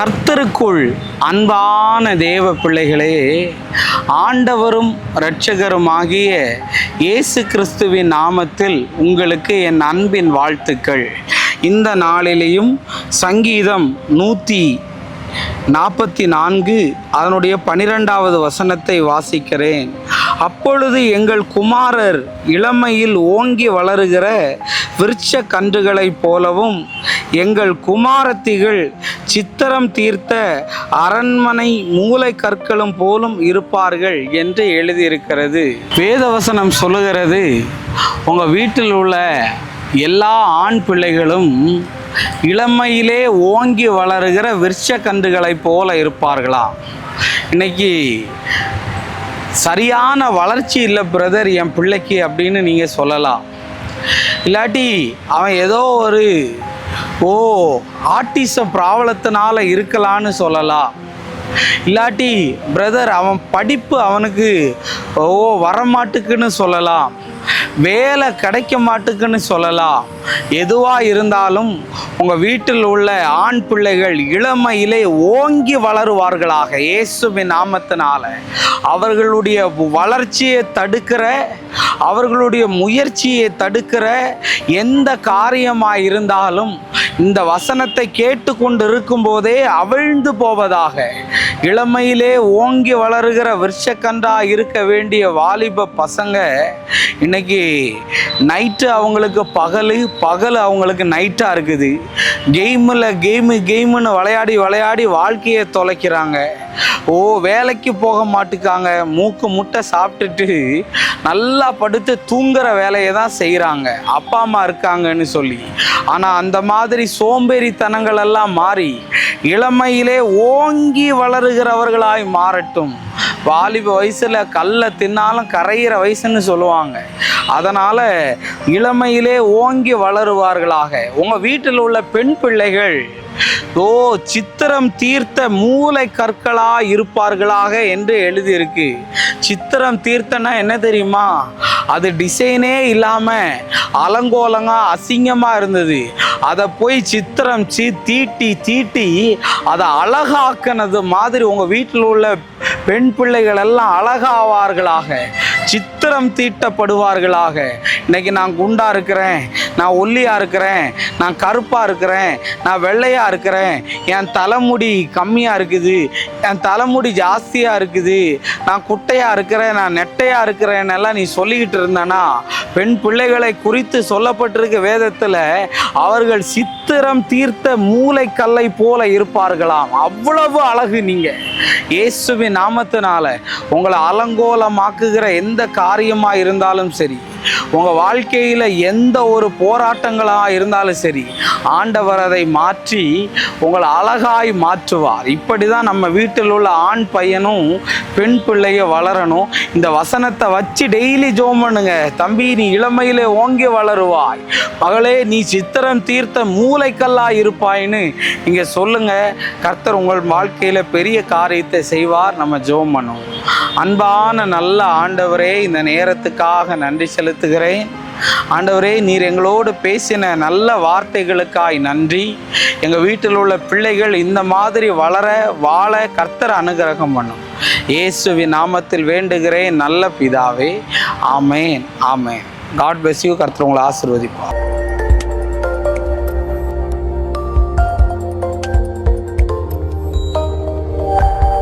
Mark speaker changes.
Speaker 1: கர்த்தருக்குள் அன்பான தேவ பிள்ளைகளே ஆண்டவரும் இரட்சகருமாகிய இயேசு கிறிஸ்துவின் நாமத்தில் உங்களுக்கு என் அன்பின் வாழ்த்துக்கள். இந்த நாளிலேயும் சங்கீதம் நூற்றி நாற்பத்தி நான்கு அதனுடைய பனிரெண்டாவது வசனத்தை வாசிக்கிறேன். அப்பொழுது எங்கள் குமாரர் இளமையில் ஓங்கி வளருகிற விருட்ச கன்றுகளைப் போலவும் எங்கள் குமாரத்திகள் சித்திரம் தீர்த்த அரண்மனை மூளை கற்களும் போலும் இருப்பார்கள் என்று எழுதியிருக்கிறது. வேதவசனம் சொல்லுகிறது உங்கள் வீட்டில் உள்ள எல்லா ஆண் பிள்ளைகளும் இளமையிலே ஓங்கி வளருகிற விருட்ச கன்றுகளைப் போல இருப்பார்களா? இன்னைக்கு சரியான வளர்ச்சி இல்லை பிரதர் என் பிள்ளைக்கு அப்படின்னு நீங்கள் சொல்லலாம். இல்லாட்டி அவன் ஏதோ ஒரு ஓ ஆட்டிசம் ப்ராப்ளத்தினால இருக்கலான்னு சொல்லலாம். இல்லாட்டி பிரதர் அவன் படிப்பு அவனுக்கு ஓ வரமாட்டுக்குன்னு சொல்லலாம். வேலை கிடைக்க மாட்டுக்குன்னு சொல்லலாம். எதுவாக இருந்தாலும் உங்கள் வீட்டில் உள்ள ஆண் பிள்ளைகள் இளமையிலே ஓங்கி வளருவார்களாக இயேசுவின் நாமத்தினால. அவர்களுடைய வளர்ச்சியை தடுக்கிற அவர்களுடைய முயற்சியை தடுக்கிற எந்த காரியமாக இருந்தாலும் இந்த வசனத்தை கேட்டுக்கொண்டு இருக்கும்போதே அவிழ்ந்து போவதாக இளமையிலே ஓங்கி வளருகிற விருஷக்கன்றா இருக்க வேண்டிய வாலிப பசங்க இன்னைக்கு நைட்டு அவங்களுக்கு பகல் பகல் அவங்களுக்கு நைட்டாக இருக்குது. கேமில் கேமு கேமுன்னு விளையாடி விளையாடி வாழ்க்கையை தொலைக்கிறாங்க. ஓ வேலைக்கு போக மாட்டுக்காங்க. மூக்கு முட்டை சாப்பிட்டுட்டு நல்லா படுத்து தூங்குற வேலையை தான் செய்கிறாங்க அப்பா அம்மா இருக்காங்கன்னு சொல்லி. ஆனால் அந்த மாதிரி சோம்பேறித்தனங்கள் எல்லாம் மாறி இளமையிலே ஓங்கி வளரு மாறுகிறவர்களாய் மாறட்டும். வாலிப வயசில் கல்லை தின்னாலும் கரையிற வயசுன்னு சொல்லுவாங்க. அதனால் இளமையிலே ஓங்கி வளருவார்களாக. உங்கள் வீட்டில் உள்ள பெண் பிள்ளைகள் ஓ சித்திரம் தீர்த்த மூளை கற்களா இருப்பார்களாக என்று எழுதியிருக்கு. சித்திரம் தீர்த்தனா என்ன தெரியுமா? அது டிசைனே இல்லாமல் அலங்கோலங்கா அசிங்கமாக இருந்தது. அதை போய் சித்திரம் தீட்டி தீட்டி அதை அழகாக்கினது மாதிரி உங்கள் வீட்டில் உள்ள பெண் பிள்ளைகள் எல்லாம் அழகாவார்களாக சித்திரம் தீட்டப்படுவார்களாக. இன்னைக்கு நான் குண்டா இருக்கிறேன். நான் ஒல்லியாக இருக்கிறேன் நான் கருப்பாக இருக்கிறேன் நான் வெள்ளையாக இருக்கிறேன். என் தலைமுடி கம்மியாக இருக்குது என் தலைமுடி ஜாஸ்தியாக இருக்குது. நான் குட்டையாக இருக்கிறேன் நான் நெட்டையாக இருக்கிறேன் எல்லாம் நீ சொல்லிக்கிட்டு இருந்தனா பெண் பிள்ளைகளை குறித்து சொல்லப்பட்டிருக்க வேதத்தில் அவர்கள் சித்திரம் தீர்த்த மூளைக்கல்லை போல இருப்பார்களாம். அவ்வளவு அழகு நீங்கள் இயேசுவின் நாமத்தினால உங்களை அலங்கோலமாக்குகிற எந்த காரியமாக இருந்தாலும் சரி உங்கள் வாழ்க்கையில் எந்த ஒரு போராட்டங்களாக இருந்தாலும் சரி ஆண்டவர் அதை மாற்றி உங்களை அழகாய் மாற்றுவார். இப்படி தான் நம்ம வீட்டில் உள்ள ஆண் பையனும் பெண் பிள்ளைய வளரணும். இந்த வசனத்தை வச்சு டெய்லி ஜோம் பண்ணுங்க. தம்பி நீ இளமையிலே ஓங்கி வளருவாய். மகளே நீ சித்திரம் தீர்த்த மூளைக்கல்லா இருப்பாயின்னு நீங்கள் சொல்லுங்க. கர்த்தர் உங்கள் வாழ்க்கையில் பெரிய காரியத்தை செய்வார். நம்ம ஜோம் பண்ணுவோம். அன்பான நல்ல ஆண்டவரே இந்த நேரத்துக்காக நன்றி செலுத்துகிறேன். ஆண்டவரே நீர் எங்களோடு பேசின நல்ல வார்த்தைகளுக்காய் நன்றி. எங்கள் வீட்டில் உள்ள பிள்ளைகள் இந்த மாதிரி வளர வாழ கர்த்தர் அனுகிரகம் பண்ணும். இயேசுவின் நாமத்தில் வேண்டுகிறேன் நல்ல பிதாவே. ஆமேன் ஆமேன். காட் bless யூ கர்த்தர் உங்களை ஆசிர்வதிப்பார்.